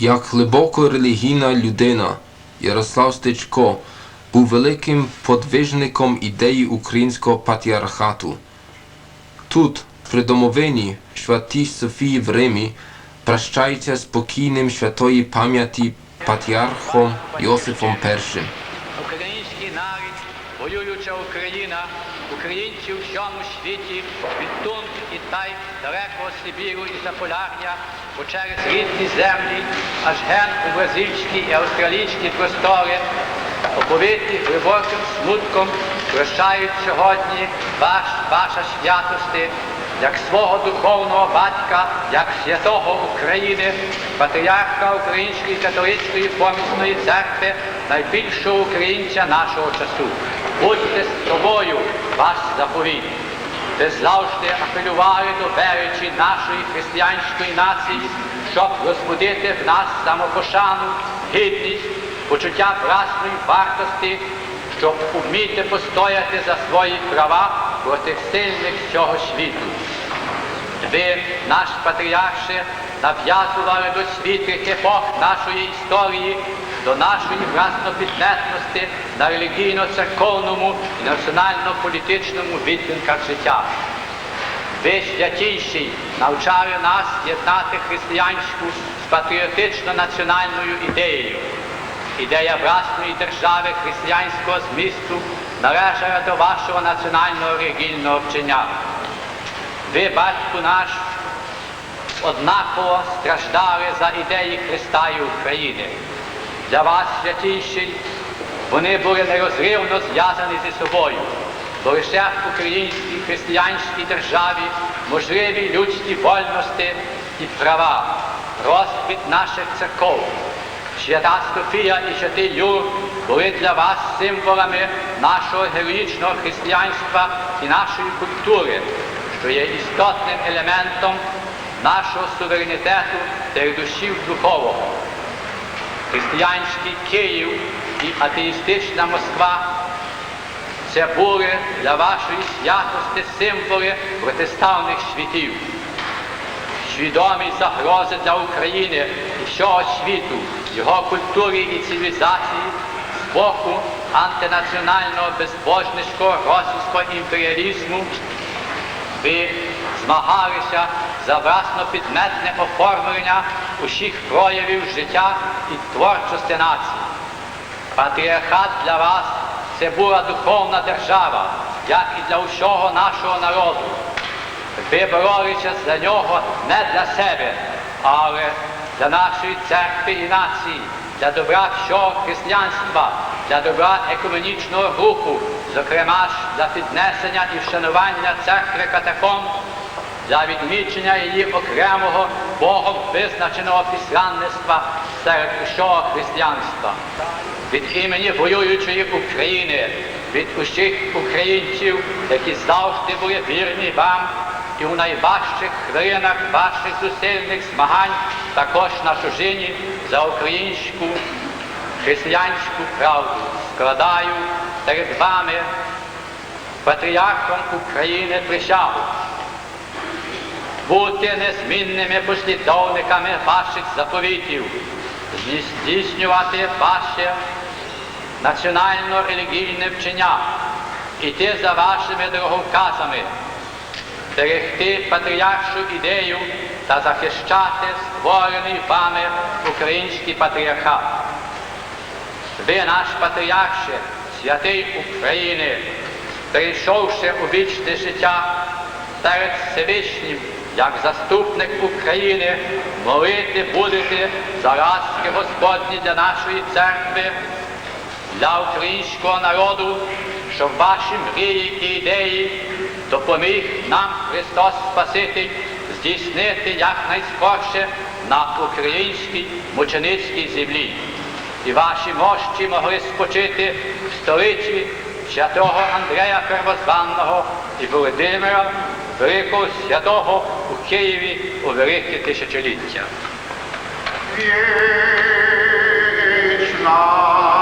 Як глибоко релігійна людина, Ярослав Стечко був великим подвижником ідеї українського патріархату. Тут, при домовині Святій Софії в Римі, прощається з покійним святої пам'яті патріархом Йосифом І. Український народ, воююча Україна, українці у всьому світі, від Тун і Тай, далекого Сибіру і Заполяр'я, по через рідні землі, аж ген у бразильські і австралійські простори, оповиті глибоким смутком, прощають сьогодні ваш, ваша святости, як свого духовного батька, як святого України, патріарха Української католицької помісної церкви, найбільшого українця нашого часу. Будьте з тобою, ваш заповіт. Ви завжди апелювали до веричі нашої християнської нації, щоб розбудити в нас самопошану, гідність, почуття власної вартості, щоб вміти постояти за свої права проти сильних цього світу. Ви, наш патріарше, нав'язували до світлих епох нашої історії, до нашої власнопіднесності на релігійно-церковному і національно-політичному відтинках життя. Ви святійші навчали нас єднати християнську з патріотично-національною ідеєю. Ідея власної держави християнського змісту належала до вашого національного релігійного вчення. Ви, батьку наш, однаково страждали за ідеї Христа і України. Для вас, святіші, вони були нерозривно зв'язані зі собою, бо лише в українській християнській державі можливі людські вольності і права, розквіт наших церков. Свята Софія і святий Юр були для вас символами нашого героїчного християнства і нашої культури, що є істотним елементом нашого суверенітету передусів духового. Християнський Київ і атеїстична Москва це були для вашої святості символи протиставних світів. Свідомі загрози для України і всього світу, його культури і цивілізації з боку антинаціонального безбожницького російського імперіалізму ви змагалися за власнопідметне оформлення усіх проявів життя і творчості нації. Патріархат для вас це була духовна держава, як і для усього нашого народу. Ви боролися за нього не для себе, але для нашої церкви і нації, для добра всього християнства, для добра екуменічного руху, зокрема ж для піднесення і вшанування церкви катакомб, для відмічення її окремого Богом визначеного післанництва серед усього християнства. Від імені воюючої України, від усіх українців, які завжди були вірні вам і у найважчих хвилинах ваших зусильних змагань також на чужині за українську християнську правду складаю перед вами патріархом України присягу бути незмінними послідовниками ваших заповітів, здійснювати ваше національно-релігійне вчення, іти за вашими дороговказами, берегти патріаршу ідею та захищати створений вами український патріархат. Ви, наш патріарше, святий України, прийшовши у вічне життя перед Всевишнім, як заступник України, молити будете за ласки Господні для нашої церкви, для українського народу, щоб ваші мрії і ідеї допоміг нам Христос Спаситель здійснити якнайскорше на українській мученицькій землі. І ваші мощі могли спочити в столиці святого Андрея Первозванного і Володимира, Великого Святого у Києві у велике тисячоліття. Вічна